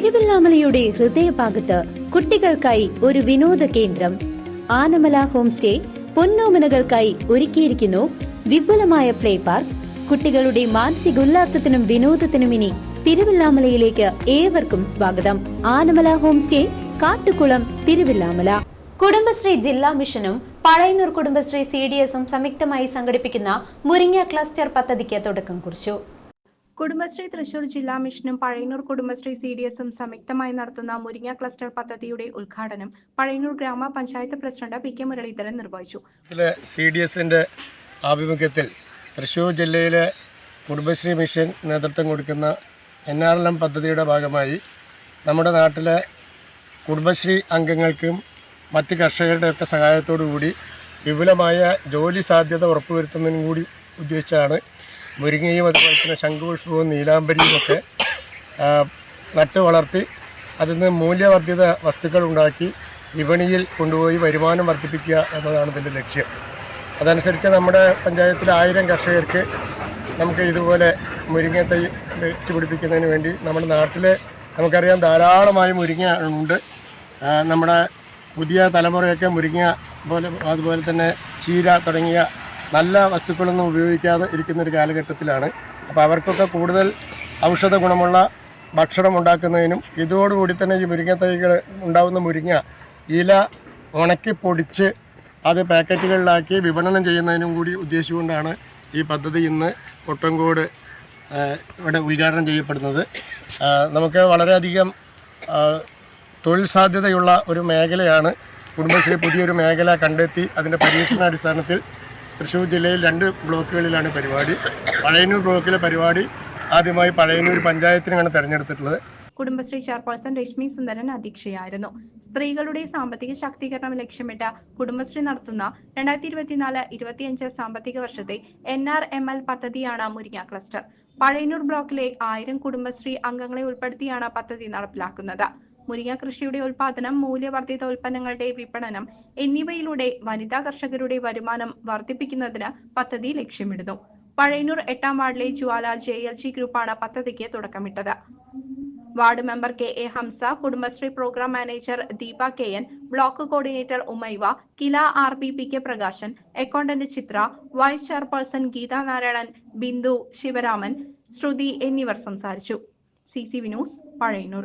തിരുവല്ലാമലയുടെ ഹൃദയഭാഗത്ത് കുട്ടികൾക്കായി ഒരു വിനോദ കേന്ദ്രം. ആനമല ഹോം സ്റ്റേ പൊന്നോമനകൾക്കായി ഒരുക്കിയിരിക്കുന്നു. വിപുലമായ പ്ലേ പാർക്ക്. കുട്ടികളുടെ മാനസികോല്ലാസത്തിനും വിനോദത്തിനും ഇനി തിരുവല്ലാമലയിലേക്ക് ഏവർക്കും സ്വാഗതം. Anamala home stay Kattukulam Thiruvilwamala. Kudumbashree ജില്ലാ മിഷനും പഴയന്നൂർ കുടുംബശ്രീ സി ഡി എസും സംയുക്തമായി സംഘടിപ്പിക്കുന്ന മുരിങ്ങ ക്ലസ്റ്റർ പദ്ധതിക്ക് തുടക്കം കുറിച്ചു. കുടുംബശ്രീ തൃശൂർ ജില്ലാ മിഷനും പഴയന്നൂർ കുടുംബശ്രീ സി ഡി എസും സംയുക്തമായി നടത്തുന്ന മുരിങ്ങ ക്ലസ്റ്റർ പദ്ധതിയുടെ ഉദ്ഘാടനം പഴയന്നൂർ ഗ്രാമപഞ്ചായത്ത് പ്രസിഡന്റ് പി കെ മുരളീധരൻ നിർവഹിച്ചു. സി ഡി എസിന്റെ ആഭിമുഖ്യത്തിൽ തൃശൂർ ജില്ലയിലെ കുടുംബശ്രീ മിഷൻ നേതൃത്വം കൊടുക്കുന്ന എൻ ആർ എൽ എം പദ്ധതിയുടെ ഭാഗമായി നമ്മുടെ നാട്ടിലെ കുടുംബശ്രീ അംഗങ്ങൾക്കും മറ്റ് കർഷകരുടെയൊക്കെ സഹായത്തോടു കൂടി വിപുലമായ ജോലി സാധ്യത ഉറപ്പുവരുത്തുന്നതിനും കൂടി ഉദ്ദേശിച്ചാണ് മുരിങ്ങയും അതുപോലെ തന്നെ ശംഖുപുഷ്പവും നീലാംബരിയും ഒക്കെ നട്ടു വളർത്തി അതിൽ നിന്ന് മൂല്യവർദ്ധിത വസ്തുക്കൾ ഉണ്ടാക്കി വിപണിയിൽ കൊണ്ടുപോയി വരുമാനം വർദ്ധിപ്പിക്കുക എന്നതാണ് ഇതിന്റെ ലക്ഷ്യം. അതനുസരിച്ച് നമ്മുടെ പഞ്ചായത്തിലെ ആയിരം കർഷകർക്ക് നമുക്ക് ഇതുപോലെ മുരിങ്ങ തൈ പിടിപ്പിക്കുന്നതിന് വേണ്ടി നമ്മുടെ നാട്ടിൽ നമുക്കറിയാം ധാരാളമായി മുരിങ്ങ ഉണ്ട്. നമ്മുടെ പുതിയ തലമുറയൊക്കെ മുരിങ്ങ പോലെ അതുപോലെ തന്നെ ചീര തുടങ്ങിയ നല്ല വസ്തുക്കളൊന്നും ഉപയോഗിക്കാതെ ഇരിക്കുന്ന ഒരു കാലഘട്ടത്തിലാണ്. അപ്പോൾ അവർക്കൊക്കെ കൂടുതൽ ഔഷധ ഗുണമുള്ള ഭക്ഷണം ഉണ്ടാക്കുന്നതിനും ഇതോടുകൂടി തന്നെ ഈ മുരിങ്ങ തൈകൾ ഉണ്ടാവുന്ന മുരിങ്ങ ഇല ഉണക്കി പൊടിച്ച് അത് പാക്കറ്റുകളിലാക്കി വിപണനം ചെയ്യുന്നതിനും കൂടി ഉദ്ദേശിച്ചുകൊണ്ടാണ് ഈ പദ്ധതി ഇന്ന് കൊട്ടങ്കോട് ഇവിടെ ഉദ്ഘാടനം ചെയ്യപ്പെടുന്നത്. നമുക്ക് വളരെയധികം തൊഴിൽ സാധ്യതയുള്ള ഒരു മേഖലയാണ്. കുടുംബശ്രീ പുതിയൊരു മേഖല കണ്ടെത്തി അതിന്റെ പരീക്ഷണാടിസ്ഥാനത്തിൽ തൃശ്ശൂർ ജില്ലയിൽ രണ്ട് ബ്ലോക്കുകളിലാണ് പരിപാടി. പഴയന്നൂർ ബ്ലോക്കിലെ പരിപാടി ആദ്യമായി പഴയന്നൂർ പഞ്ചായത്തിനാണ് തെരഞ്ഞെടുത്തിട്ടുള്ളത്. കുടുംബശ്രീ ചെയർപേഴ്സൺ രശ്മി സുന്ദരൻ അധ്യക്ഷയായിരുന്നു. സ്ത്രീകളുടെ സാമ്പത്തിക ശാക്തീകരണം ലക്ഷ്യമിട്ട് കുടുംബശ്രീ നടത്തുന്ന രണ്ടായിരത്തി ഇരുപത്തിനാല് ഇരുപത്തിയഞ്ച് സാമ്പത്തിക വർഷത്തെ എൻ ആർ എം എൽ പദ്ധതിയാണ് മുരിങ്ങ ക്ലസ്റ്റർ. പഴയന്നൂർ ബ്ലോക്കിലെ ആയിരം കുടുംബശ്രീ അംഗങ്ങളെ ഉൾപ്പെടുത്തിയാണ് പദ്ധതി നടപ്പിലാക്കുന്നത്. മുരിങ്ങ കൃഷിയുടെ ഉൽപാദനം മൂല്യവർദ്ധിത ഉൽപ്പന്നങ്ങളുടെ വിപണനം എന്നിവയിലൂടെ വനിതാ കർഷകരുടെ വരുമാനം വർദ്ധിപ്പിക്കുന്നതിന് പദ്ധതി ലക്ഷ്യമിടുന്നു. പഴയന്നൂർ എട്ടാം വാർഡിലെ ജ്വാല ജെ എൽ ജി ഗ്രൂപ്പാണ് പദ്ധതിക്ക് തുടക്കമിട്ടത്. Ward member K A Hamsa Kudumbashree programme manager Deepa K N block coordinator ഉമൈവ KILA R B P K Prakashan accountant Chithra vice chairperson Geetha Narayanan Bindu Sivaraman Shruthi എന്നിവർ സംസാരിച്ചു. C C വിനൂസ് പഴയന്നൂർ.